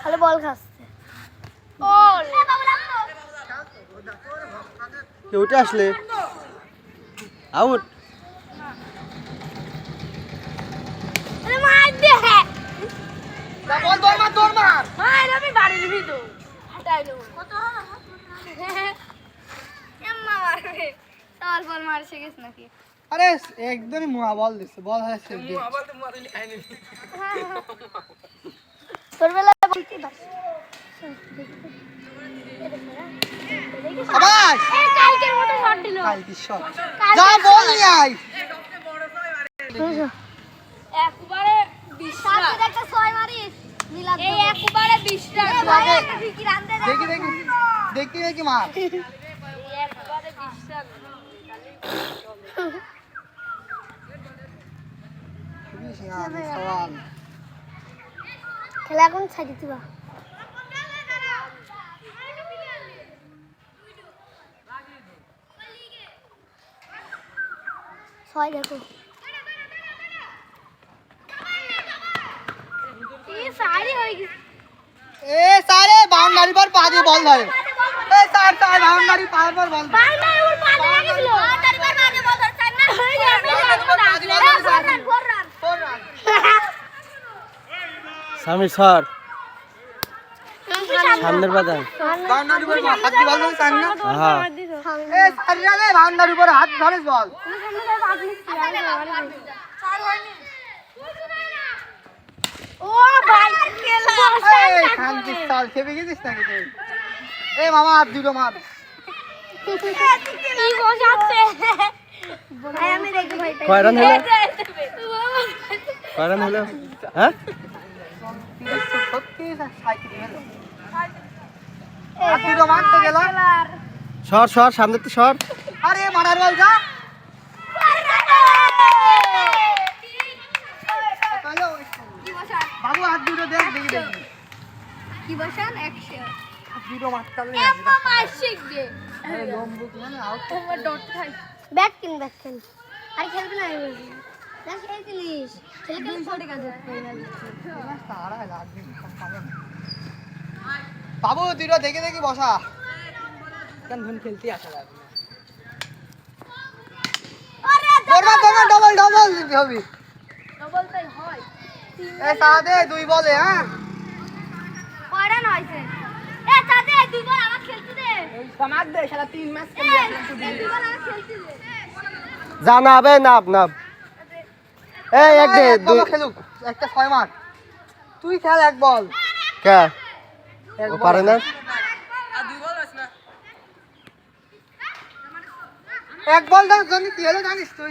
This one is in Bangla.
খেলা বল খাচ্ছে। উঠে আসলে? আউট মার দে বল দৌড় মার দৌড় মার। মার আমি বাড়ির ভিতর। হাঁটাইলো এম্মা মারবে। সল বল মার শিখিস নাকি? আরে একদমই মুয়া বল দিচ্ছে বল হয়েছে তোর বলতে পারছিস? আবাস! কালকের মতো শট দিল। কাল শট যা বল নিয়ে এই একবারে বিশ্বাস এ ভাই একটা ঠিকই রান দে দেখি দেখি দেখি দেখি মার একবারে বিশ্বাস সওয়াল। খেলা এখন ছাড়ি দিবা। ছয় দেখো এই সারি হয়ে গেছে এ সারে বাউন্ডারি পর পা দিয়ে বল ধরে। এ স্যার স্যার বাউন্ডারি পার পর বল স্বামী স্যার। সামনের বাদান বাউন্ডারি উপর হাত দিয়ে বল ধরে। বল ও ভাই এই শান্তি সাল খেপে গেছিস নাকি তুই? এ মামা হাত দুটো মার। কি বসাচ্ছে ভাই আমি রেগে ভাই কয় রান হলো? কয় রান হলো? হ্যাঁ? সত্যি সাইকেল হলো। হাত দুটো মারতে গেল। সর সর সামনে তো সর। আরে মারার বল যা তাহলে ওই- বাবু হাত দুটো দেখ দেখি দেখি দুটো মাসিক লম্বু মানে আউট। তোমার ডট খাই। ব্যাট কিন ব্যাট কিন। আর খেলবি না আমি দেখ জিনিস খেলে বাবু দুটো দেখে দেখি বসা। কেন ধন খেলতে আসা লাগবে ডবল ডবল হবি। ডবল তাই হয়। এ সাদে দুই বলে হ্যাঁ? কয়টা নয়ছে এ? তাতে দুই বল আমার খেলতে দে। সমাজ দে শালা তিন ম্যাচ এই দুই বল আমার খেলতে দে। জানাবে নাব নাব। এই এক দে দুই খেলুক একটা ছয় মার। তুই খেল এক বল। কে? ও পারে না? এক বল ধর জন্য কি হলো জানিস তুই?